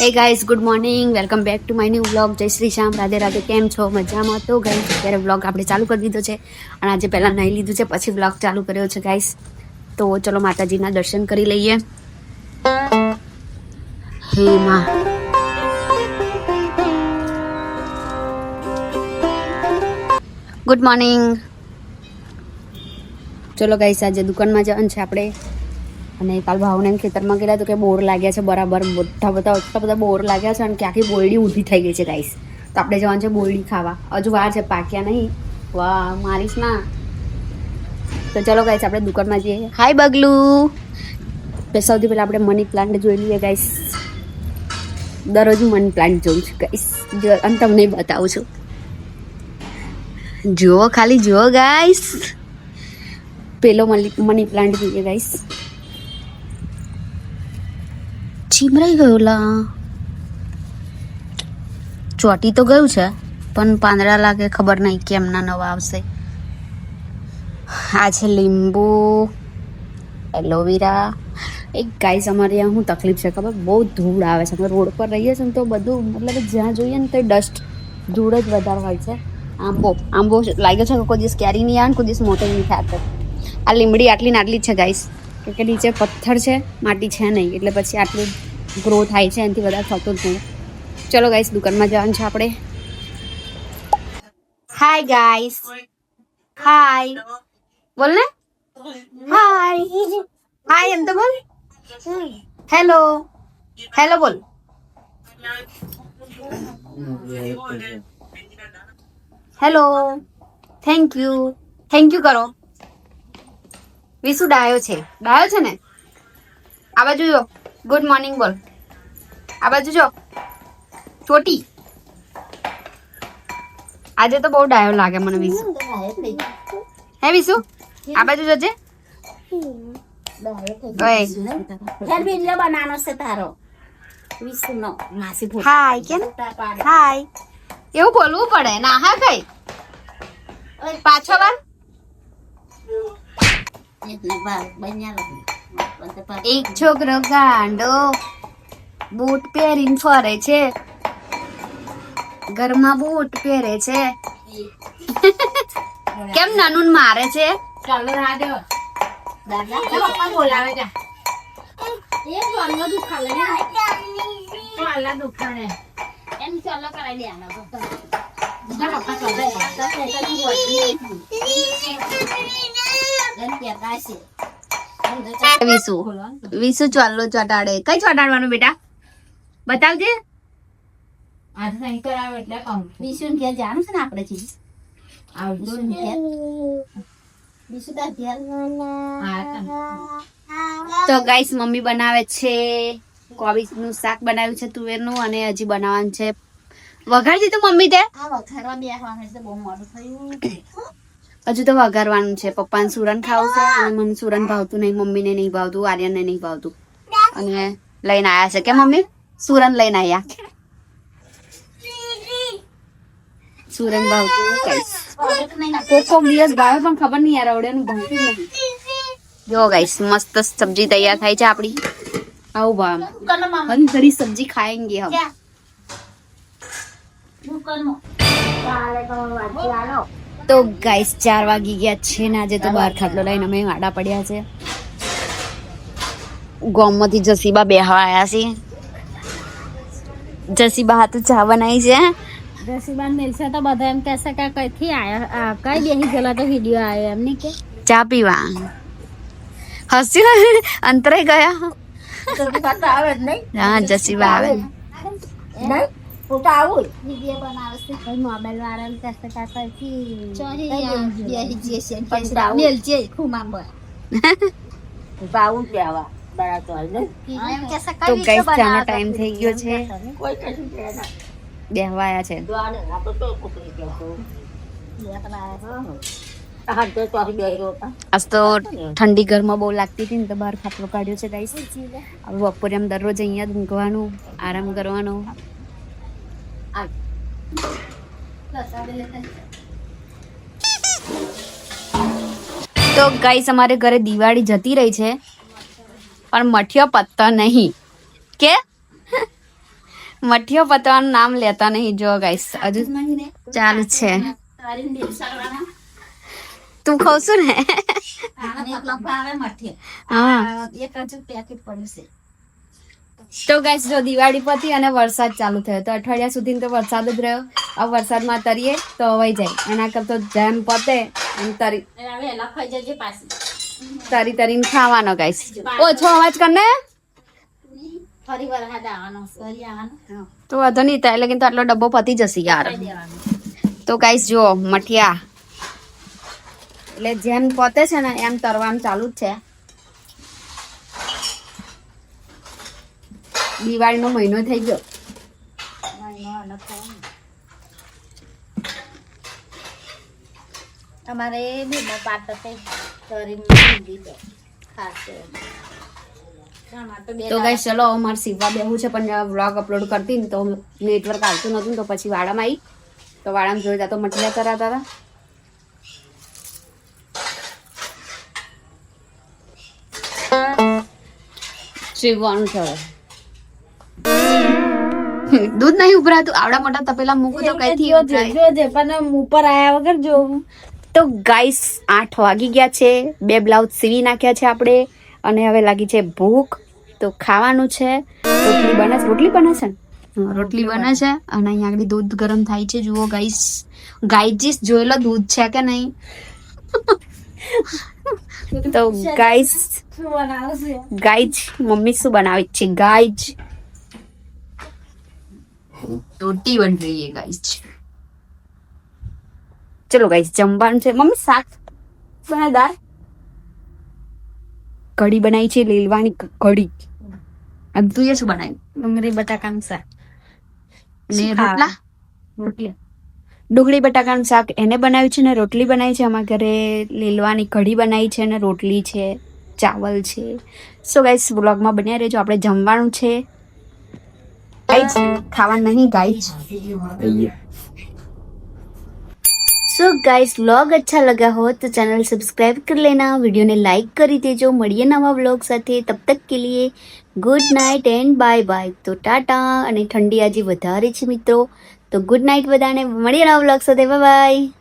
Hey guys good morning welcome back to my new vlog જય શ્રી શ્યામ રાધે રાધે, કેમ છો? મજામાં? તો ગાઈઝ અત્યારે વ્લોગ આપણે ચાલુ કરી દીધો છે. અને આજે પહેલાં નહીં લીધું છે, પછી વ્લોગ ચાલુ કર્યો છે ગાઈઝ તો ચલો માતાજીના દર્શન કરી લઈએ. હે માં. ગુડ મોર્નિંગ ચલો ગાઈસ આજે દુકાનમાં જવાનું છે આપણે. અને કાલ ભાવને ખેતરમાં ગયેલા તો કે બોર લાગ્યા છે બરાબર, બધા બધા એટલા બધા બોર લાગ્યા છે અને કે આખી બોરડી ઊભી થઈ ગઈ છે ગાઈસ તો આપણે જવાનું છે બોરડી ખાવા. હજુ વાર છે, પાક્યા નહીં. વાહ, મારીશ ના. તો ચલો ગાઈસ આપણે દુકાનમાં જઈએ. હાય બગલું. સૌથી પહેલાં આપણે મની પ્લાન્ટ જોઈ લઈએ ગાઈસ દરરોજ મની પ્લાન્ટ જોઉં છું ગાઈસ અને તમને બતાવું છું. જુઓ, ખાલી જુઓ ગાઈસ પેલો મની મની પ્લાન્ટ જોઈએ ગાઈસ ચીમરાઈ ગયો લા ચોટી તો ગયું છે, પણ પાંદડા લાગે ખબર નહીં કેમના નવા આવશે. આ છે લીંબુ એલોવેરા એક ગાઈસ અમારે ત્યાં શું તકલીફ છે ખબર? બહુ ધૂળ આવે છે. અમે રોડ પર રહીએ છીએ ને તો બધું, મતલબ જ્યાં જોઈએ ને તો ડસ્ટ ધૂળ જ વધારે હોય છે. આંબો આંબો લાગ્યો છે કોઈ દિવસ કેરી નહીં આવે ને કોઈ દિવસ મોટો નહીં થતો આ લીમડી આટલી ને આટલી જ છે ગાઈસ કે નીચે પથ્થર છે, માટી છે નહીં, એટલે પછી આટલું ગ્રો થાય છે, એનાથી વધારે થતું જ નહીં. ચલો ગાઈસ દુકાનમાં જવાનું છે આપણે. હાય ગાઈસ હાય બોલ ને. હાય હાય એમ તો બોલ. હેલો હેલો બોલ. Hello thank you thank you કરો. વિશુ ડાયો છે. ડાયો છે ને? આ બાજુ જો. ગુડ મોર્નિંગ બોલ. આ બાજુ જો. ચોટી. આજે તો બહુ ડાયો લાગે મને વિશુ હે વિશુ આ બાજુ જજે. છે તારો. વિષ્ણુનો હાય કેમ? હાય એવું બોલવું પડે. ના હા કઈ. પાછો વાર એક છોકરો ગાંડો બૂટ પહેરીને ફરે છે. ઘરમાં બૂટ પહેરે છે. કેમ નાનું મારે છે? ચાલો દાદા પપ્પા બોલાવે જા એ ચાલો દુખાલે ને. દુખાને એમ ચાલો પપ્પા. પપ્પા ચાલો છે ને તો ગાઈસ મમ્મી બનાવે છે. કોબીજનું શાક બનાવ્યું છે તુવેરનું અને હજી બનાવવાનું છે. વઘાર દીધું મમ્મી તે? વઘારવા બેસવાનું બહુ મોડું થયું. હજુ તો વઘારવાનું છે. પપ્પાને સુરણ ખાવું છે અને મમ્મી સુરણ ભાવતું નહીં. મમ્મીને નહીં ભાવતું, આર્યનને નહીં ભાવતું. અને લઈને આવ્યા છે. કે મમ્મી? સુરણ લઈને આવ્યા સુરણ ભાવતું નહીં કઈશ. કોકો દિવસ ભાવે પણ ખબર નહીં યાર, આવડે ભાવતું નહીં. જો ગાઈસ મસ્ત સબ્જી તૈયાર થાય છે આપણી. આવું ભાવ. હમ ઘરી સબ્જી ખાએંગે હમ તો ગાઈસ ચાર વાગી ગયા છે ને આજે તો બહાર ખાટલો લઈને અમે આડા પડ્યા છે. ગોમમાંથી જસીબા બેહવા આવ્યા છે. જસીબા હાથું ચા બનાવી છે. રસીબાન મિલશે તો બધા એમ કહેશે કે કઈથી આયા? કઈ બેસી ગયેલા તો વીડિયો આવ્યો એમ નહીં કે? ચા પીવા. હસ્યું અંતરે ગયા. આવે જ નહીં. હા જસીબા આવે. નહીં? ફોટો આવું વીડિયો બનાવે છે મોબાઈલ વાળાને કે તો ચાનો ટાઈમ થઈ ગયો આજ તો ઠંડી ઘરમાં બહુ લાગતી હતી ને તો બહાર ખાટલો કાઢ્યો છે ગાઈસ. હવે બપોરે આમ દરરોજ અહીંયા ધૂંકવાનું ઊંઘવાનું આરામ કરવાનો. તો ગાઈસ અમારે ઘરે દિવાળી જતી રહી છે પણ મઠિયો પત્તો નહીં. કે? મઠિયો પતવાનું નામ લેતા નહીં જો ગાઈસ હજુ ચાલુ છે. તું ખાવ છું ને? હા એક હજુ પેકેટ પડ્યું છે. તો ગાઈસ જો દિવાળી પતી અને વરસાદ ચાલુ થયો તો અઠવાડિયા સુધી તો વરસાદ જ રહ્યો. આ વરસાદમાં તરીએ તો અવાઈ જાય. એના કરતો જેમ પતે એમ તરી તરી તરીને ખાવાનો ગાઈસ ઓછો અવાજ આવવાનો તો વાંધો નહીં થાય લેકિન તો આટલો ડબ્બો પતી જશે યાર. તો ગાઈસ જુઓ મઠિયા. એટલે જેમ પતે છે ને એમ તરવાનું ચાલુ જ છે. દિવાળીનો મહિનો થઈ ગયો. અમારે બી પાટ તો ચલો મારે સીવવા બેવું છે પણ વ્લોગ અપલોડ કરતી ને તો નેટવર્ક આવતું નતું તો પછી વાડામાં આવી તો વાડામાં જોઈ તો મટલા કરાતા હતા. સીવવાનું છે હવે. દૂધ નહીં ઉભરાતું. આવડા મોટા તપેલા મૂકું તો કઈથી ઉભરાય? જોજે પણ ઉપર આયા વગર જો. તો ગાઈસ આઠ વાગી ગયા છે. બે બ્લાઉઝ સીવી નાખ્યા છે આપણે. અને હવે લાગી છે ભૂખ. તો ખાવાનું છે. રોટલી બને છે. રોટલી બને છે? રોટલી બને છે. અને અહીંયા આગળ દૂધ ગરમ થાય છે. જુઓ ગાઈસ ગાઈજીસ જોયેલો દૂધ છે કે નહીં? તો ગાઈસ ગાઈજ મમ્મી શું બનાવે છે? ગાઈજ રોટી બન રહી है गाइस ચલો ગાઈસ જમવાનું છે મમ્મી શાક બનાય દાળ કઢી બનાવી છે લીલવાની ક- કઢી અને તું એ શું બનાવ્યું ડુંગળી બટાકાનું શાક ને શું રોટલા રોટલી ડુંગળી બટાકાનું શાક એને બનાવ્યું છે ને રોટલી બનાવી છે અમારા ઘરે લીલવાની કઢી બનાવી છે ને રોટલી છે ચાવલ છે સો ગાઈસ વ્લોગમાં બન્યા રહેજો આપણે જમવાનું છે ગાઈસ ખાવા નહીં ગાઈસ सो गाइस व्लॉग अच्छा लगा हो तो चैनल सब्सक्राइब कर लेना वीडियो ने लाइक કરી દેજો મળીએ નવા વ્લોગ સાથે તબ તક કે लिए good night and bye bye તો ટાટા અને ઠંડી આજે વધારે છે મિત્રો તો ગુડ નાઇટ બધાને મળીએ નવા વ્લોગ સાથે બાય બાય